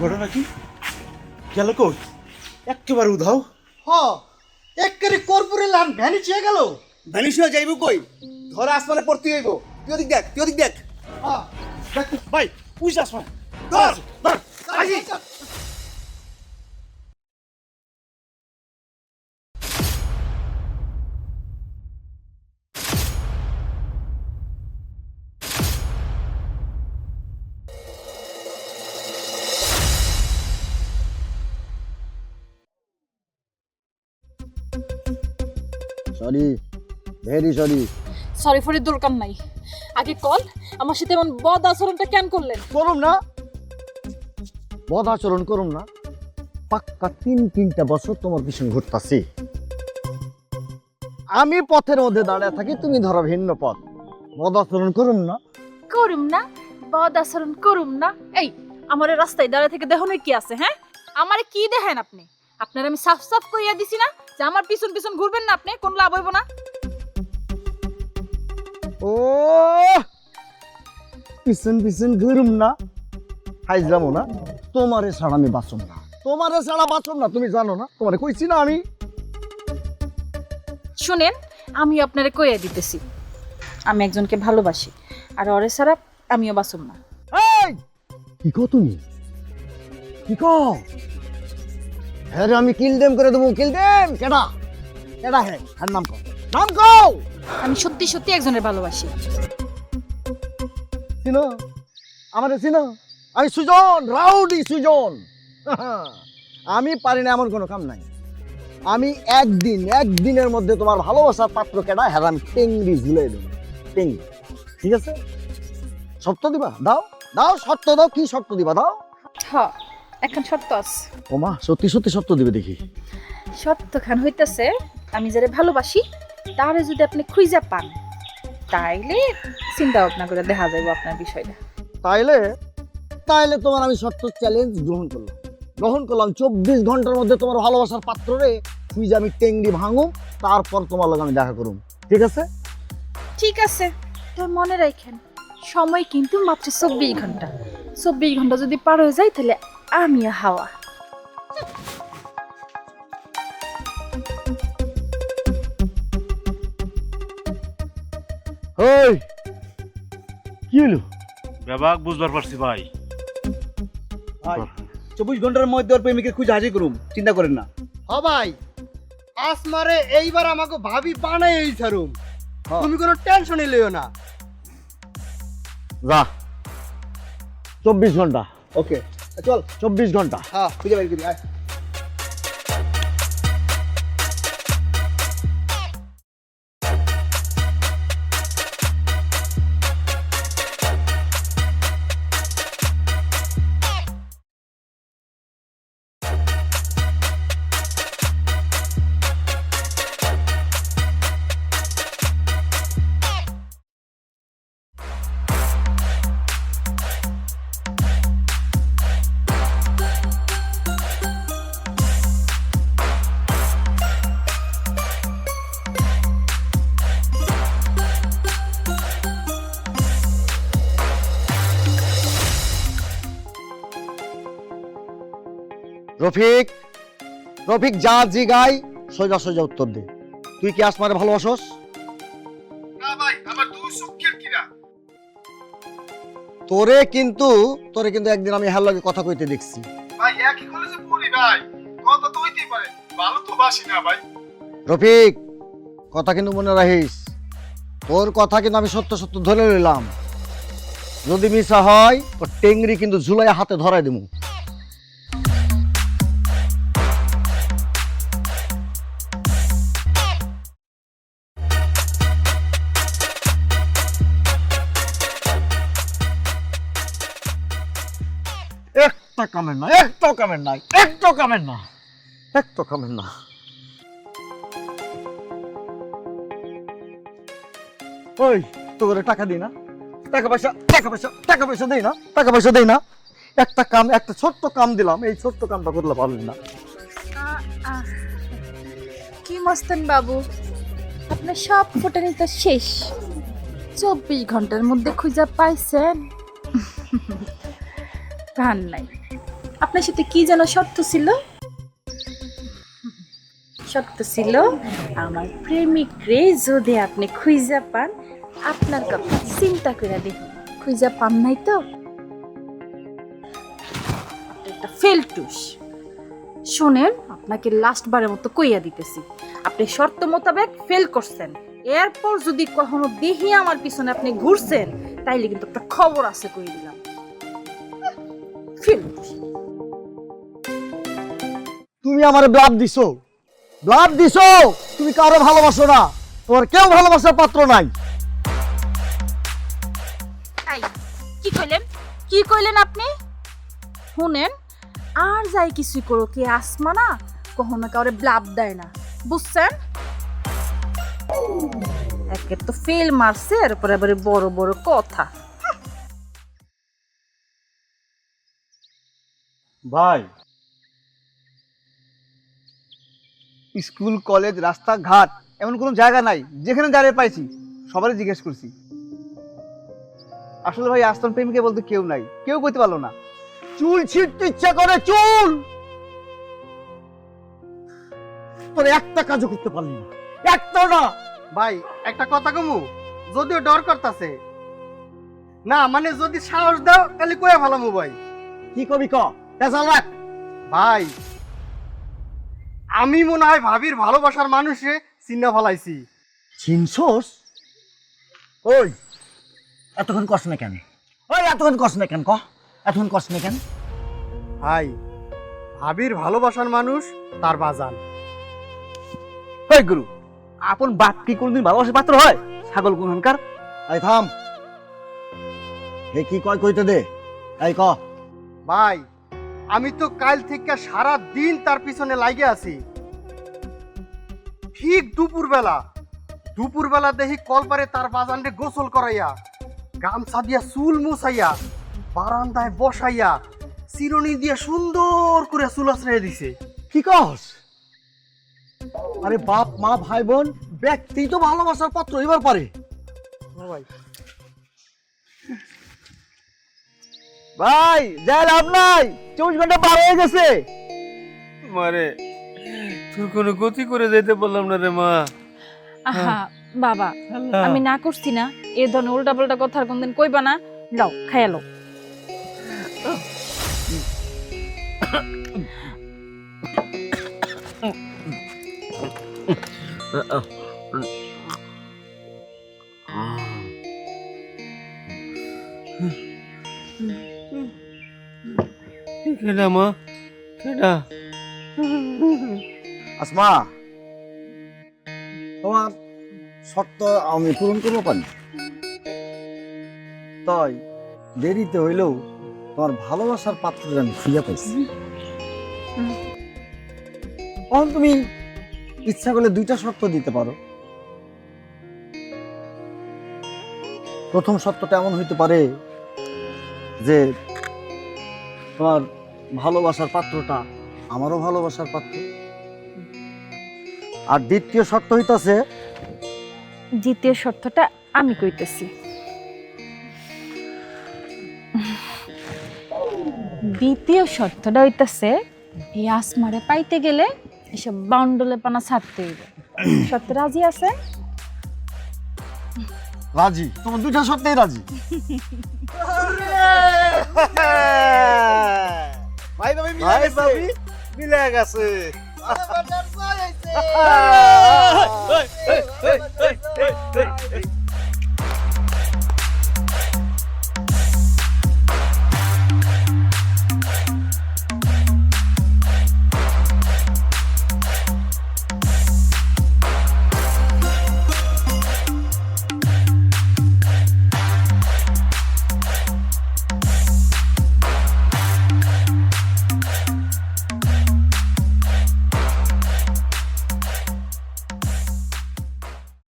ঘটনা কি? গেল কই? একেবারে উধাও। হ একেবারে কর্পোরে লান ভ্যানিশ হয়ে গেল। ভ্যানিশ হয়ে যাইব কই? ধরে আসমানে পড়তে হইব। তুই ওদিক দেখ তুই ওদিক দেখ। হ্যাঁ ভাই উইস আসমান। ধর। সরি ভেরি সরি সরি ফরি দরকার নাই। আগে কল আমার সাথে এমন বদ আচরণটা কেন করলেন? করুম না। বদ আচরণ করুম না। পাক্কা তিন তিনটা বছর তোমার পিছনে ঘুরতাছি। আমি পথের মধ্যে দাঁড়িয়ে থাকি তুমি ধরো ভিন্ন পথ। বদ আচরণ করুম না। করুম না বদ আচরণ করুম না। এই আমার রাস্তায় দাঁড়া থেকে দেখুন কি আছে হ্যাঁ? আমারে কি দেখেন আপনি? আপনার আমি সাফ সাফ কইয়া দিছি না যে আমার পিছন পিছন ঘুরবেন না আপনি কোন লাভ হইব না। ও পিছন পিছন ঘুরুম না। হাইজলামো না। তোমারে ছাড়া আমি বাঁচুম না। তোমারে ছাড়া বাঁচুম না তুমি জানো না। তোমারে কইছি না আমি। শুনেন আমি আপনারে কইয়া দিতেছি। আমি একজনকে ভালোবাসি আর অরে ছাড়া আমিও বাসুম না। এই! কি কো তুমি? কি কো হ্যাঁ আমি কিল দেম করে দেবো কিল দেম কেডা? কেডা হ্যাঁ আর নাম কও। নাম কও! আমি সত্যি সত্যি একজনের ভালোবাসি। চিনো আমাদের চিনো আমি সুজন রাউডি সুজন। আমি পারি না এমন কোনো কাম নাই। আমি একদিন একদিনের মধ্যে তোমার ভালোবাসার পাত্র কেডা? হ্যাঁ আমি টেংরি ঝুলে দেবো। টেংরি ঠিক আছে? সত্য দিবা? দাও। দাও সত্য দাও কি সত্য দিবা? দাও। হ এখন সত্য আছে। ওমা সত্যি সত্যি সত্য দিবে দেখি। সত্য খান হইতেছে আমি যারে ভালোবাসি তারে যদি আপনি খুঁজা পান তাইলে চিন্তা ভাবনা করে দেখা যাবে আপনার বিষয়টা। তাইলে তাইলে তোমার আমি সত্য চ্যালেঞ্জ গ্রহণ করলাম। গ্রহণ করলাম চব্বিশ ঘণ্টার মধ্যে তোমার ভালোবাসার পাত্র রে তুই যে আমি টেংরি ভাঙুম তারপর তোমার লগে আমি দেখা করুম। ঠিক আছে? ঠিক আছে তো মনে রাখেন সময় কিন্তু মাত্র চব্বিশ ঘণ্টা। চব্বিশ ঘণ্টা যদি পার হয়ে যায় তাহলে আমি হাওয়া ওই কি হলো ব্যাপাক বুঝবার পারছি ভাই। ভাই চব্বিশ ঘণ্টার মধ্যে ওর প্রেমিকের খুঁজে হাজির করুম চিন্তা করেন না। হ ভাই আসমারে এইবার আমাকে ভাবি বানাই এই ছাড়ুম। তুমি কোনো টেনশনই লইও না। যা চব্বিশ ঘণ্টা। ওকে। চল চব্বিশ ঘণ্টা। হ্যাঁ খুঁজে বের করি আয়। রফিক রফিক যা জিগাই সোজা সোজা উত্তর দে। তুই কি আসমারে ভালোবাসস? না ভাই আমার সুখের কিরা তোরে কিন্তু তোরে কিন্তু একদিন আমি হ্যার লগে কথা কইতে দেখছি। ভাই একই কলেজে পড়ি ভাই কথা তো হইতেই পারে। ভালো তো বাসি না ভাই। রফিক কথা কিন্তু মনে রাখিস তোর কথা কিন্তু আমি সত্য সত্য ধরে নিলাম যদি মিশা হয় তো টেংরি কিন্তু ঝুলাই হাতে ধরাই দেবো একটা কামের না একটা কামের নাই একটা কামের না। একটা কামের না। ওই তোরে টাকা দিই না। টাকা পয়সা টাকা পয়সা টাকা পয়সা দেই না টাকা পয়সা দেই না। একটা কাম একটা ছোট্ট কাম দিলাম এই ছোট্ট কামটা করলে পারলেন না। কি মস্তান বাবু আপনার সব ফোটানি তো শেষ। চব্বিশ ঘণ্টার মধ্যে খুঁজা পাইছেন। কান নাই। আপনার সাথে কি যেন শর্ত ছিল? শর্ত ছিল, আমার প্রেমিক রে যদি আপনি খুঁজা পান, আপনার কথা চিন্তা করে দেখুন। খুঁজা পান নাই তো? একটা ফেলটুস। শোনেন, আপনাকে লাস্ট বারের মতো কইয়া দিতেছি। আপনি শর্ত মোতাবেক ফেল করছেন। এরপর যদি কখনো দেখি আমার পিছনে আপনি ঘুরছেন, তাইলে কিন্তু একটা খবর আছে কই দিলাম। ফেলটুস। তুমি আমার ব্লাড দিছো। ব্লাড দিছো? তুমি কারও ভালোবাসো না। তোমার কেউ ভালোবাসার পাত্র নাই। কি কইলেন? কি কইলেন আপনি? শুনেন আর যাই কিছু করো কি আসমা না কখনো কাউরে ব্লাব দেয় না। বুঝছেন? একে তো ফেল মারছে আর পরে আবার বড় বড় কথা। ভাই স্কুল কলেজ রাস্তাঘাট এমন কোনো জায়গা নাই যেখানে দাঁড়িয়ে পাইছি। সবারই জিজ্ঞেস করছি। আসলে ভাই আস্তন প্রেমিকে বলতে কেউ নাই। কেউ কইতে পারল না। চুল ছিঁড়তে ইচ্ছা করে চুল! তোর একটা কাজও করতে পারলি না। একটা না। ভাই একটা কথা কমু? যদিও ডর করতেছে। না মানে যদি সাহস দাও তাহলে কয়ে ভালামু ভাই। কি কবি ক? রাখ। ভাই আমি মনে হয় ভাবির ভালোবাসার মানুষে চিন্না ফলাইছি। চিনছোস? ওই এতক্ষণ কষ্ট না কেন? ওই এতক্ষণ কষ্ট না কেন ক? এতক্ষণ কষ্ট না কেন? ভাই ভাবির ভালোবাসার মানুষ তার বাজান। ওই গুরু আপন বাপ কি কোনদিন ভালোবাসার পাত্র হয়? ছাগল কোনখানকার এই থাম। হে কি কয় কইতে দে? এই ক। ভাই আমি তো কাল থেকে সারা দিন তার পিছনে লাগে আছি। ঠিক দুপুর বেলা দুপুর বেলা দেখি কলপারে তার বাজানরে গোসল করাইয়া, গামছা দিয়া চুল মুছাইয়া, বারান্দায় বসাইয়া, চিরুনি দিয়া সুন্দর করে চুল আশ্রয় দিছে। কি কস? আরে বাপ, মা, ভাই, বোন ব্যক্তি তো ভালোবাসার পত্র, এবার পারে। ভাই ভাই যাই লাভ নাই। চব্বিশ ঘণ্টা পার হয়ে গেছে। মারে তুই কোনো গতি করে যেতে বললাম না রে মা। আহা বাবা আমি না করছি না। এ ধরনের উল্টা পাল্টা কথা আর কোনদিন কইবা না। লাও। খাইয়ালো কেডা মা কেডা তোমার শর্ত আমি পূরণ করব পারি? তাই দেরিতে হইলেও তোমার ভালোবাসার পাত্র আমি খুঁজে পাইছি। তখন তুমি ইচ্ছা করলে দুইটা শর্ত দিতে পারো। প্রথম শর্তটা এমন হইতে পারে যে তোমার ভালোবাসার পাত্রটা আমারও ভালোবাসার পাত্র। আর দ্বিতীয় শর্ত হইতাছে? দ্বিতীয় শর্তটা আমি কইতেছি। দ্বিতীয় শর্তটা হইতাছে এই আসমারে পাইতে গেলে এসব বাউন্ডলে পানা ছাড়তে হইবে। শর্ত রাজি আছে? রাজি। তোমার দুইটা শর্তেই রাজি। ভাই ভাবি মিলে গেছে Hey, hey, hey, hey, hey, hey.